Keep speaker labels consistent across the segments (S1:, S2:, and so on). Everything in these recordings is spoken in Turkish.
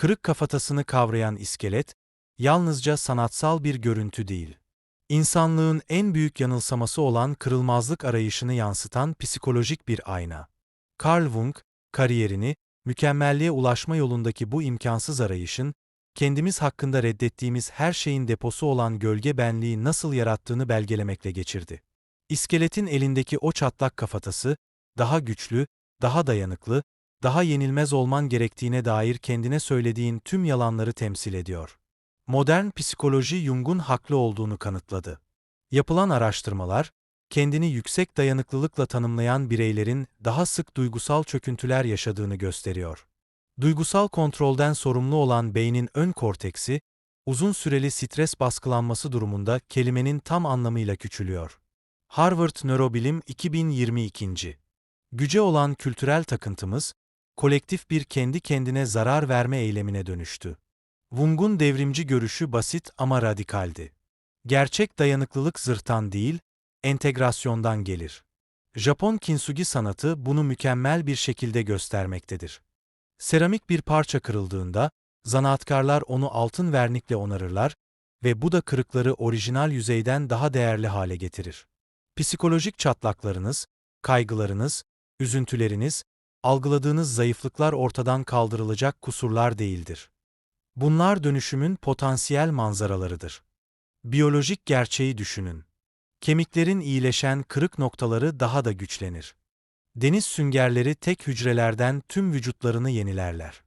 S1: Kırık kafatasını kavrayan iskelet, yalnızca sanatsal bir görüntü değil. İnsanlığın en büyük yanılsaması olan kırılmazlık arayışını yansıtan psikolojik bir ayna. Carl Jung, kariyerini, mükemmelliğe ulaşma yolundaki bu imkansız arayışın, kendimiz hakkında reddettiğimiz her şeyin deposu olan gölge benliği nasıl yarattığını belgelemekle geçirdi. İskeletin elindeki o çatlak kafatası, daha güçlü, daha dayanıklı, daha yenilmez olman gerektiğine dair kendine söylediğin tüm yalanları temsil ediyor. Modern psikoloji Jung'un haklı olduğunu kanıtladı. Yapılan araştırmalar, kendini yüksek dayanıklılıkla tanımlayan bireylerin daha sık duygusal çöküntüler yaşadığını gösteriyor. Duygusal kontrolden sorumlu olan beynin ön korteksi, uzun süreli stres baskılanması durumunda kelimenin tam anlamıyla küçülüyor. Harvard Nörobilim 2022. Güce olan kültürel takıntımız, kolektif bir kendi kendine zarar verme eylemine dönüştü. Wung'un devrimci görüşü basit ama radikaldi. Gerçek dayanıklılık zırhtan değil, entegrasyondan gelir. Japon kintsugi sanatı bunu mükemmel bir şekilde göstermektedir. Seramik bir parça kırıldığında, zanaatkarlar onu altın vernikle onarırlar ve bu da kırıkları orijinal yüzeyden daha değerli hale getirir. Psikolojik çatlaklarınız, kaygılarınız, üzüntüleriniz, algıladığınız zayıflıklar ortadan kaldırılacak kusurlar değildir. Bunlar dönüşümün potansiyel manzaralarıdır. Biyolojik gerçeği düşünün. Kemiklerin iyileşen kırık noktaları daha da güçlenir. Deniz süngerleri tek hücrelerden tüm vücutlarını yenilerler.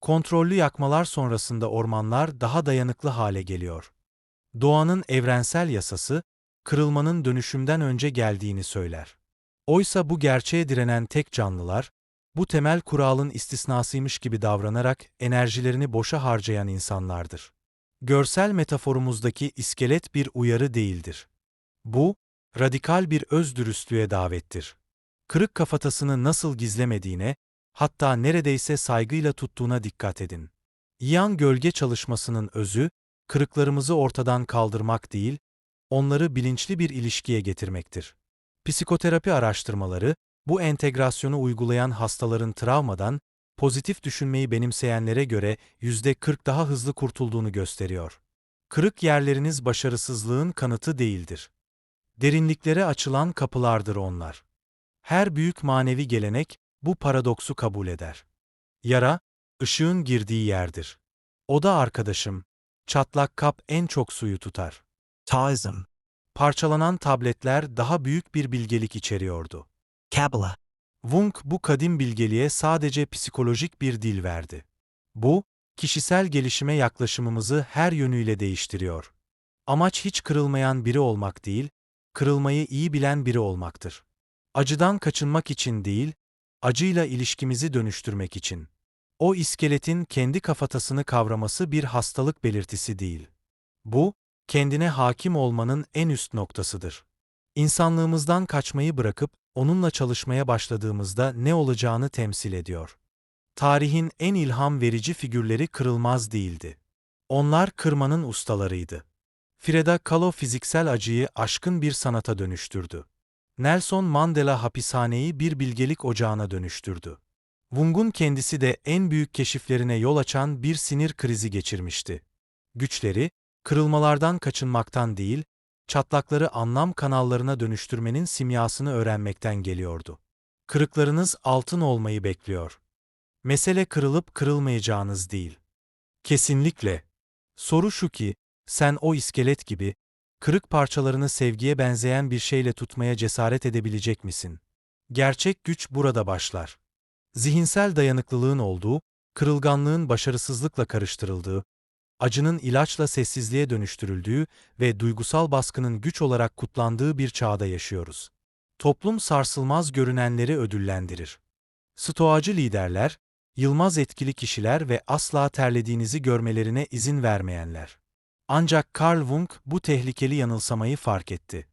S1: Kontrollü yakmalar sonrasında ormanlar daha dayanıklı hale geliyor. Doğanın evrensel yasası, kırılmanın dönüşümden önce geldiğini söyler. Oysa bu gerçeğe direnen tek canlılar, bu temel kuralın istisnasıymış gibi davranarak enerjilerini boşa harcayan insanlardır. Görsel metaforumuzdaki iskelet bir uyarı değildir. Bu, radikal bir öz dürüstlüğe davettir. Kırık kafatasını nasıl gizlemediğine, hatta neredeyse saygıyla tuttuğuna dikkat edin. Yan gölge çalışmasının özü, kırıklarımızı ortadan kaldırmak değil, onları bilinçli bir ilişkiye getirmektir. Psikoterapi araştırmaları, bu entegrasyonu uygulayan hastaların travmadan, pozitif düşünmeyi benimseyenlere göre %40 daha hızlı kurtulduğunu gösteriyor. Kırık yerleriniz başarısızlığın kanıtı değildir. Derinliklere açılan kapılardır onlar. Her büyük manevi gelenek bu paradoksu kabul eder. Yara, ışığın girdiği yerdir. O da arkadaşım, çatlak kap en çok suyu tutar.
S2: Taoism,
S1: Parçalanan tabletler daha büyük bir bilgelik içeriyordu.
S2: Kabbalah,
S1: Wung bu kadim bilgeliğe sadece psikolojik bir dil verdi. Bu, kişisel gelişime yaklaşımımızı her yönüyle değiştiriyor. Amaç hiç kırılmayan biri olmak değil, kırılmayı iyi bilen biri olmaktır. Acıdan kaçınmak için değil, acıyla ilişkimizi dönüştürmek için. O iskeletin kendi kafatasını kavraması bir hastalık belirtisi değil. Bu, kendine hakim olmanın en üst noktasıdır. İnsanlığımızdan kaçmayı bırakıp onunla çalışmaya başladığımızda ne olacağını temsil ediyor. Tarihin en ilham verici figürleri kırılmaz değildi. Onlar kırmanın ustalarıydı. Frida Kahlo fiziksel acıyı aşkın bir sanata dönüştürdü. Nelson Mandela hapishaneyi bir bilgelik ocağına dönüştürdü. Wung'un kendisi de en büyük keşiflerine yol açan bir sinir krizi geçirmişti. Güçleri, kırılmalardan kaçınmaktan değil, çatlakları anlam kanallarına dönüştürmenin simyasını öğrenmekten geliyordu. Kırıklarınız altın olmayı bekliyor. Mesele kırılıp kırılmayacağınız değil. Kesinlikle. Soru şu ki, sen o iskelet gibi, kırık parçalarını sevgiye benzeyen bir şeyle tutmaya cesaret edebilecek misin? Gerçek güç burada başlar. Zihinsel dayanıklılığın olduğu, kırılganlığın başarısızlıkla karıştırıldığı, acının ilaçla sessizliğe dönüştürüldüğü ve duygusal baskının güç olarak kutlandığı bir çağda yaşıyoruz. Toplum sarsılmaz görünenleri ödüllendirir. Stoacı liderler, yılmaz etkili kişiler ve asla terlediğinizi görmelerine izin vermeyenler. Ancak Carl Jung bu tehlikeli yanılsamayı fark etti.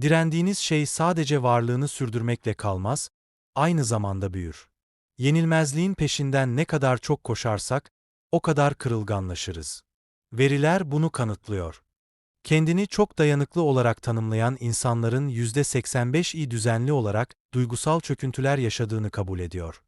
S1: Direndiğiniz şey sadece varlığını sürdürmekle kalmaz, aynı zamanda büyür. Yenilmezliğin peşinden ne kadar çok koşarsak, o kadar kırılganlaşırız. Veriler bunu kanıtlıyor. Kendini çok dayanıklı olarak tanımlayan insanların %85'i düzenli olarak duygusal çöküntüler yaşadığını kabul ediyor.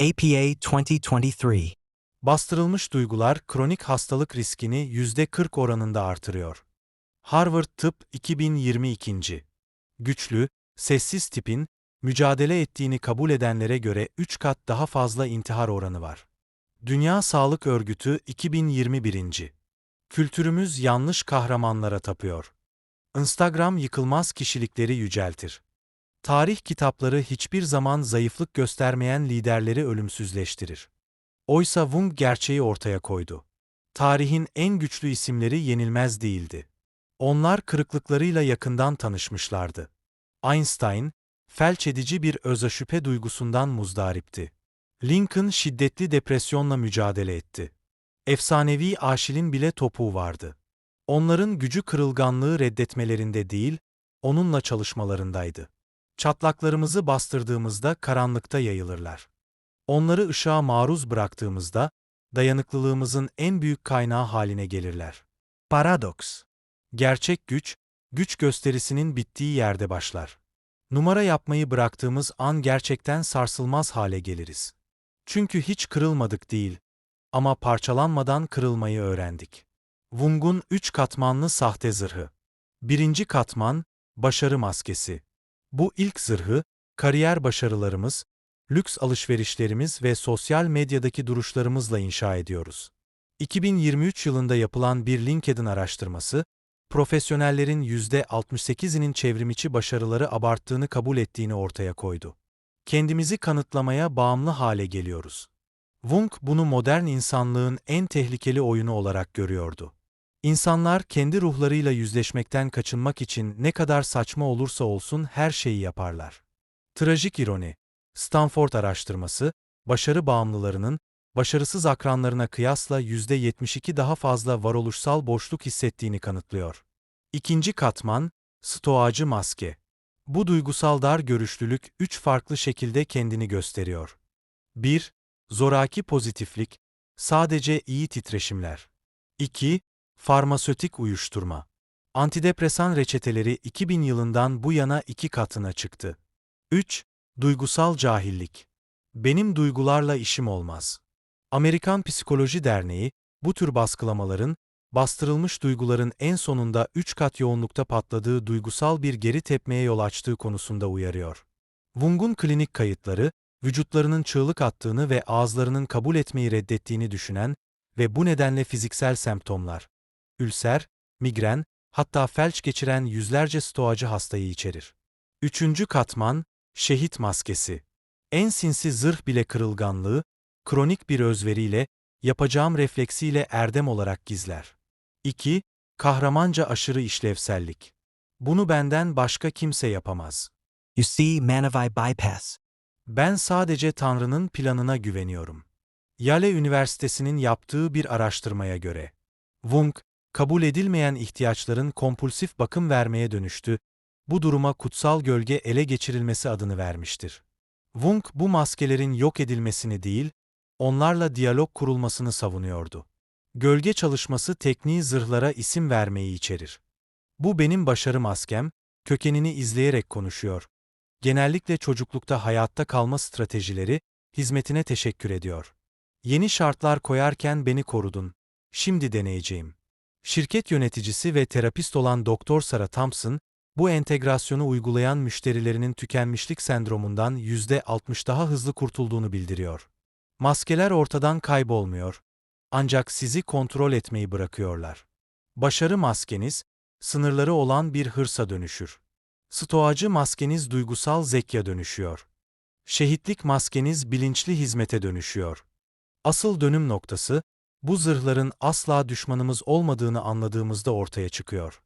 S2: APA 2023,
S1: Bastırılmış duygular kronik hastalık riskini %40 oranında artırıyor. Harvard Tıp 2022. Güçlü, sessiz tipin, mücadele ettiğini kabul edenlere göre 3 kat daha fazla intihar oranı var. Dünya Sağlık Örgütü 2021. Kültürümüz yanlış kahramanlara tapıyor. Instagram yıkılmaz kişilikleri yüceltir. Tarih kitapları hiçbir zaman zayıflık göstermeyen liderleri ölümsüzleştirir. Oysa Wung gerçeği ortaya koydu. Tarihin en güçlü isimleri yenilmez değildi. Onlar kırıklıklarıyla yakından tanışmışlardı. Einstein, felç edici bir özaşüphe duygusundan muzdaripti. Lincoln şiddetli depresyonla mücadele etti. Efsanevi Aşil'in bile topuğu vardı. Onların gücü kırılganlığı reddetmelerinde değil, onunla çalışmalarındaydı. Çatlaklarımızı bastırdığımızda karanlıkta yayılırlar. Onları ışığa maruz bıraktığımızda, dayanıklılığımızın en büyük kaynağı haline gelirler. Paradoks Gerçek güç, güç gösterisinin bittiği yerde başlar. Numara yapmayı bıraktığımız an gerçekten sarsılmaz hale geliriz. Çünkü hiç kırılmadık değil, ama parçalanmadan kırılmayı öğrendik. Wung'un üç katmanlı sahte zırhı. Birinci katman, başarı maskesi. Bu ilk zırhı, kariyer başarılarımız, lüks alışverişlerimiz ve sosyal medyadaki duruşlarımızla inşa ediyoruz. 2023 yılında yapılan bir LinkedIn araştırması, profesyonellerin %68'inin çevrimiçi başarıları abarttığını kabul ettiğini ortaya koydu. Kendimizi kanıtlamaya bağımlı hale geliyoruz. Wung bunu modern insanlığın en tehlikeli oyunu olarak görüyordu. İnsanlar kendi ruhlarıyla yüzleşmekten kaçınmak için ne kadar saçma olursa olsun her şeyi yaparlar. Trajik ironi, Stanford araştırması, başarı bağımlılarının, başarısız akranlarına kıyasla %72 daha fazla varoluşsal boşluk hissettiğini kanıtlıyor. İkinci katman, stoacı maske. Bu duygusal dar görüşlülük üç farklı şekilde kendini gösteriyor. 1. Zoraki pozitiflik, sadece iyi titreşimler. 2. Farmasötik uyuşturma. Antidepresan reçeteleri 2000 yılından bu yana iki katına çıktı. 3. Duygusal cahillik. Benim duygularla işim olmaz. Amerikan Psikoloji Derneği, bu tür baskılamaların, bastırılmış duyguların en sonunda 3 kat yoğunlukta patladığı duygusal bir geri tepmeye yol açtığı konusunda uyarıyor. Wung'un klinik kayıtları, vücutlarının çığlık attığını ve ağızlarının kabul etmeyi reddettiğini düşünen ve bu nedenle fiziksel semptomlar, ülser, migren, hatta felç geçiren yüzlerce stoacı hastayı içerir. Üçüncü katman, şehit maskesi. En sinsi zırh bile kırılganlığı, kronik bir özveriyle, yapacağım refleksiyle erdem olarak gizler. 2. Kahramanca aşırı işlevsellik. Bunu benden başka kimse yapamaz.
S2: You see, Manavai bypass.
S1: Ben sadece Tanrı'nın planına güveniyorum. Yale Üniversitesi'nin yaptığı bir araştırmaya göre, Wung, kabul edilmeyen ihtiyaçların kompulsif bakım vermeye dönüştü, bu duruma kutsal gölge ele geçirilmesi adını vermiştir. Wung bu maskelerin yok edilmesini değil, onlarla diyalog kurulmasını savunuyordu. Gölge çalışması tekniği zırhlara isim vermeyi içerir. Bu benim başarı maskem, kökenini izleyerek konuşuyor. Genellikle çocuklukta hayatta kalma stratejileri, hizmetine teşekkür ediyor. Yeni şartlar koyarken beni korudun. Şimdi deneyeceğim. Şirket yöneticisi ve terapist olan Doktor Sarah Thompson, bu entegrasyonu uygulayan müşterilerinin tükenmişlik sendromundan %60 daha hızlı kurtulduğunu bildiriyor. Maskeler ortadan kaybolmuyor. Ancak sizi kontrol etmeyi bırakıyorlar. Başarı maskeniz, sınırları olan bir hırsa dönüşür. Stoacı maskeniz duygusal zekya dönüşüyor. Şehitlik maskeniz bilinçli hizmete dönüşüyor. Asıl dönüm noktası, bu zırhların asla düşmanımız olmadığını anladığımızda ortaya çıkıyor.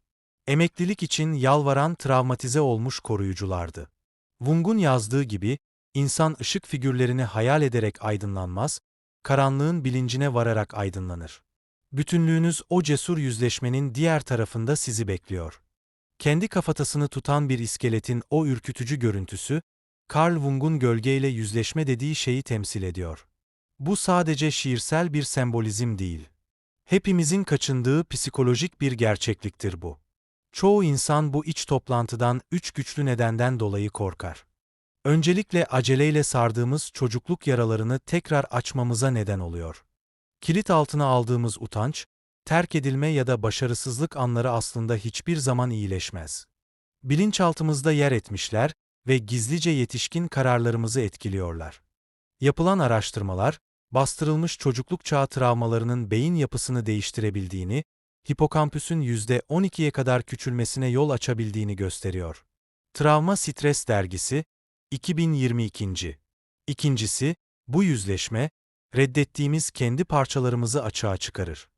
S1: Emeklilik için yalvaran travmatize olmuş koruyuculardı. Wung'un yazdığı gibi, insan ışık figürlerini hayal ederek aydınlanmaz, karanlığın bilincine vararak aydınlanır. Bütünlüğünüz o cesur yüzleşmenin diğer tarafında sizi bekliyor. Kendi kafatasını tutan bir iskeletin o ürkütücü görüntüsü, Carl Jung'un gölgeyle yüzleşme dediği şeyi temsil ediyor. Bu sadece şiirsel bir sembolizm değil. Hepimizin kaçındığı psikolojik bir gerçekliktir bu. Çoğu insan bu iç toplantıdan üç güçlü nedenden dolayı korkar. Öncelikle aceleyle sardığımız çocukluk yaralarını tekrar açmamıza neden oluyor. Kilit altına aldığımız utanç, terk edilme ya da başarısızlık anları aslında hiçbir zaman iyileşmez. Bilinçaltımızda yer etmişler ve gizlice yetişkin kararlarımızı etkiliyorlar. Yapılan araştırmalar, bastırılmış çocukluk çağı travmalarının beyin yapısını değiştirebildiğini, hipokampüsün %12'ye kadar küçülmesine yol açabildiğini gösteriyor. Travma Stres Dergisi, 2022. İkincisi, bu yüzleşme, reddettiğimiz kendi parçalarımızı açığa çıkarır.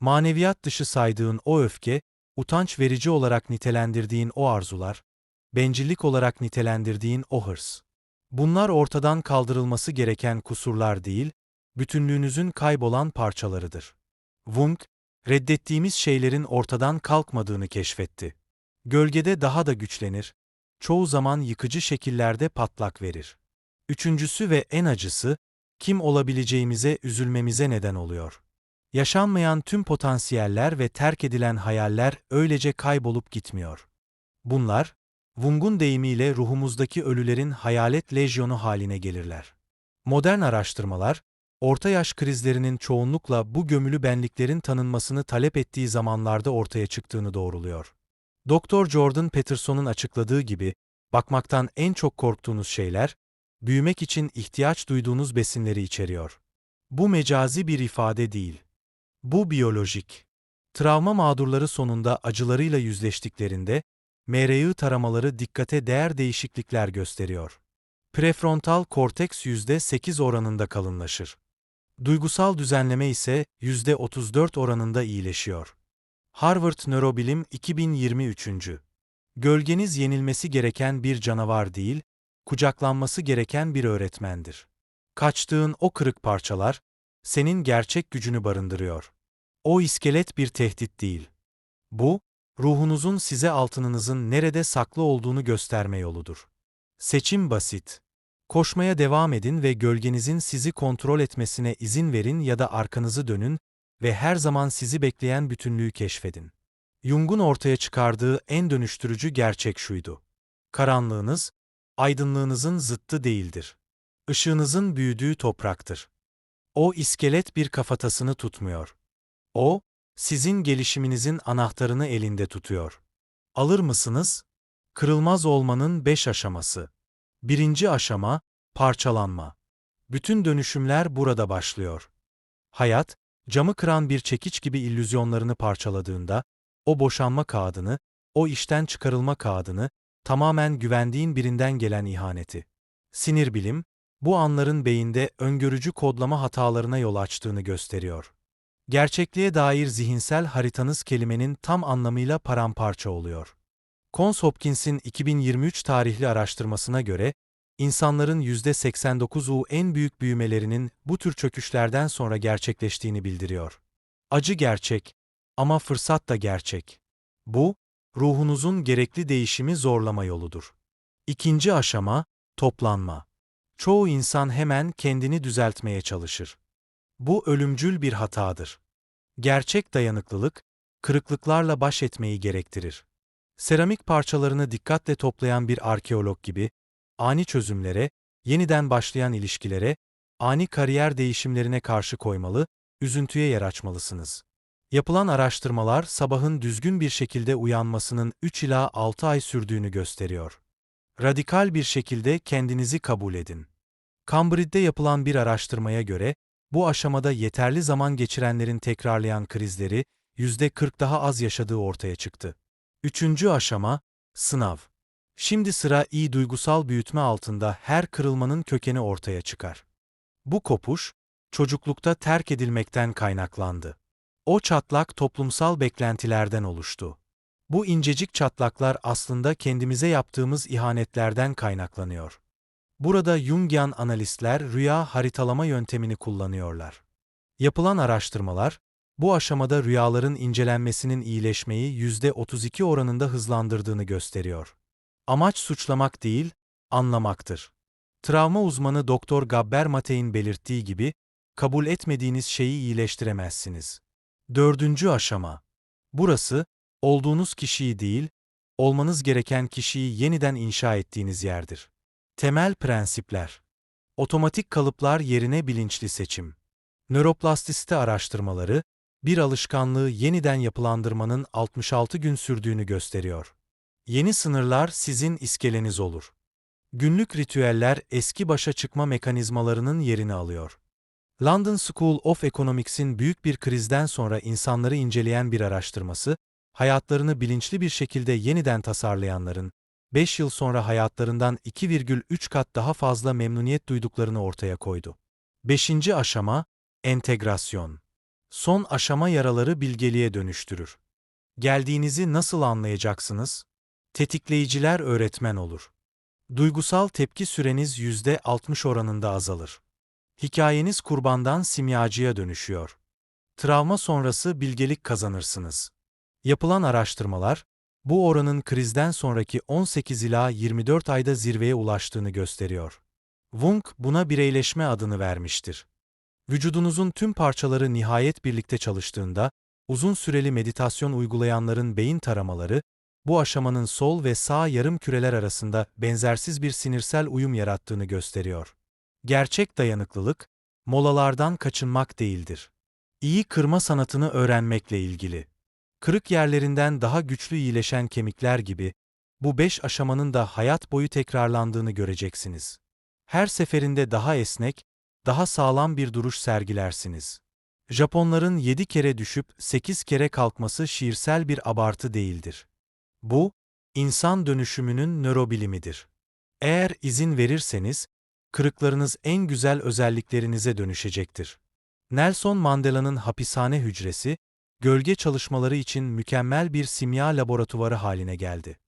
S1: Maneviyat dışı saydığın o öfke, utanç verici olarak nitelendirdiğin o arzular, bencillik olarak nitelendirdiğin o hırs. Bunlar ortadan kaldırılması gereken kusurlar değil, bütünlüğünüzün kaybolan parçalarıdır. Wung, reddettiğimiz şeylerin ortadan kalkmadığını keşfetti. Gölgede daha da güçlenir, çoğu zaman yıkıcı şekillerde patlak verir. Üçüncüsü ve en acısı, kim olabileceğimize üzülmemize neden oluyor. Yaşanmayan tüm potansiyeller ve terk edilen hayaller öylece kaybolup gitmiyor. Bunlar, Wung'un deyimiyle ruhumuzdaki ölülerin hayalet lejyonu haline gelirler. Modern araştırmalar, orta yaş krizlerinin çoğunlukla bu gömülü benliklerin tanınmasını talep ettiği zamanlarda ortaya çıktığını doğruluyor. Dr. Jordan Peterson'un açıkladığı gibi, bakmaktan en çok korktuğunuz şeyler, büyümek için ihtiyaç duyduğunuz besinleri içeriyor. Bu mecazi bir ifade değil. Bu biyolojik. Travma mağdurları sonunda acılarıyla yüzleştiklerinde, MRI taramaları dikkate değer değişiklikler gösteriyor. Prefrontal korteks %8 oranında kalınlaşır. Duygusal düzenleme ise %34 oranında iyileşiyor. Harvard Nörobilim 2023. Gölgeniz yenilmesi gereken bir canavar değil, kucaklanması gereken bir öğretmendir. Kaçtığın o kırık parçalar, senin gerçek gücünü barındırıyor. O iskelet bir tehdit değil. Bu, ruhunuzun size altınınızın nerede saklı olduğunu gösterme yoludur. Seçim basit. Koşmaya devam edin ve gölgenizin sizi kontrol etmesine izin verin ya da arkanızı dönün ve her zaman sizi bekleyen bütünlüğü keşfedin. Jung'un ortaya çıkardığı en dönüştürücü gerçek şuydu. Karanlığınız, aydınlığınızın zıttı değildir. Işığınızın büyüdüğü topraktır. O iskelet bir kafatasını tutmuyor. O, sizin gelişiminizin anahtarını elinde tutuyor. Alır mısınız? Kırılmaz olmanın beş aşaması. Birinci aşama, parçalanma. Bütün dönüşümler burada başlıyor. Hayat, camı kıran bir çekiç gibi illüzyonlarını parçaladığında, o boşanma kağıdını, o işten çıkarılma kağıdını, tamamen güvendiğin birinden gelen ihaneti. Sinir bilim, bu anların beyinde öngörücü kodlama hatalarına yol açtığını gösteriyor. Gerçekliğe dair zihinsel haritanız kelimenin tam anlamıyla paramparça oluyor. Cons Hopkins'in 2023 tarihli araştırmasına göre, insanların %89'u en büyük büyümelerinin bu tür çöküşlerden sonra gerçekleştiğini bildiriyor. Acı gerçek ama fırsat da gerçek. Bu, ruhunuzun gerekli değişimi zorlama yoludur. İkinci aşama, toplanma. Çoğu insan hemen kendini düzeltmeye çalışır. Bu ölümcül bir hatadır. Gerçek dayanıklılık, kırıklıklarla baş etmeyi gerektirir. Seramik parçalarını dikkatle toplayan bir arkeolog gibi, ani çözümlere, yeniden başlayan ilişkilere, ani kariyer değişimlerine karşı koymalı, üzüntüye yer açmalısınız. Yapılan araştırmalar sabahın düzgün bir şekilde uyanmasının 3 ila 6 ay sürdüğünü gösteriyor. Radikal bir şekilde kendinizi kabul edin. Cambridge'de yapılan bir araştırmaya göre, bu aşamada yeterli zaman geçirenlerin tekrarlayan krizleri, %40 daha az yaşadığı ortaya çıktı. Üçüncü aşama, sınav. Şimdi sıra iyi duygusal büyütme altında her kırılmanın kökeni ortaya çıkar. Bu kopuş, çocuklukta terk edilmekten kaynaklandı. O çatlak toplumsal beklentilerden oluştu. Bu incecik çatlaklar aslında kendimize yaptığımız ihanetlerden kaynaklanıyor. Burada Jungian analistler rüya haritalama yöntemini kullanıyorlar. Yapılan araştırmalar, bu aşamada rüyaların incelenmesinin iyileşmeyi %32 oranında hızlandırdığını gösteriyor. Amaç suçlamak değil, anlamaktır. Travma uzmanı Dr. Gabber Mate'in belirttiği gibi, kabul etmediğiniz şeyi iyileştiremezsiniz. Dördüncü aşama. Burası, olduğunuz kişiyi değil, olmanız gereken kişiyi yeniden inşa ettiğiniz yerdir. Temel prensipler. Otomatik kalıplar yerine bilinçli seçim. Nöroplastisite araştırmaları, bir alışkanlığı yeniden yapılandırmanın 66 gün sürdüğünü gösteriyor. Yeni sınırlar sizin iskeleniz olur. Günlük ritüeller eski başa çıkma mekanizmalarının yerini alıyor. London School of Economics'in büyük bir krizden sonra insanları inceleyen bir araştırması, hayatlarını bilinçli bir şekilde yeniden tasarlayanların, 5 yıl sonra hayatlarından 2,3 kat daha fazla memnuniyet duyduklarını ortaya koydu. 5. aşama, entegrasyon. Son aşama yaraları bilgeliğe dönüştürür. Geldiğinizi nasıl anlayacaksınız? Tetikleyiciler öğretmen olur. Duygusal tepki süreniz %60 oranında azalır. Hikayeniz kurbandan simyacıya dönüşüyor. Travma sonrası bilgelik kazanırsınız. Yapılan araştırmalar, bu oranın krizden sonraki 18 ila 24 ayda zirveye ulaştığını gösteriyor. Wung buna bireyleşme adını vermiştir. Vücudunuzun tüm parçaları nihayet birlikte çalıştığında, uzun süreli meditasyon uygulayanların beyin taramaları, bu aşamanın sol ve sağ yarım küreler arasında benzersiz bir sinirsel uyum yarattığını gösteriyor. Gerçek dayanıklılık, molalardan kaçınmak değildir. İyi kırma sanatını öğrenmekle ilgili. Kırık yerlerinden daha güçlü iyileşen kemikler gibi, bu beş aşamanın da hayat boyu tekrarlandığını göreceksiniz. Her seferinde daha esnek, daha sağlam bir duruş sergilersiniz. Japonların yedi kere düşüp sekiz kere kalkması şiirsel bir abartı değildir. Bu, insan dönüşümünün nörobilimidir. Eğer izin verirseniz, kırıklarınız en güzel özelliklerinize dönüşecektir. Nelson Mandela'nın hapishane hücresi, gölge çalışmaları için mükemmel bir simya laboratuvarı haline geldi.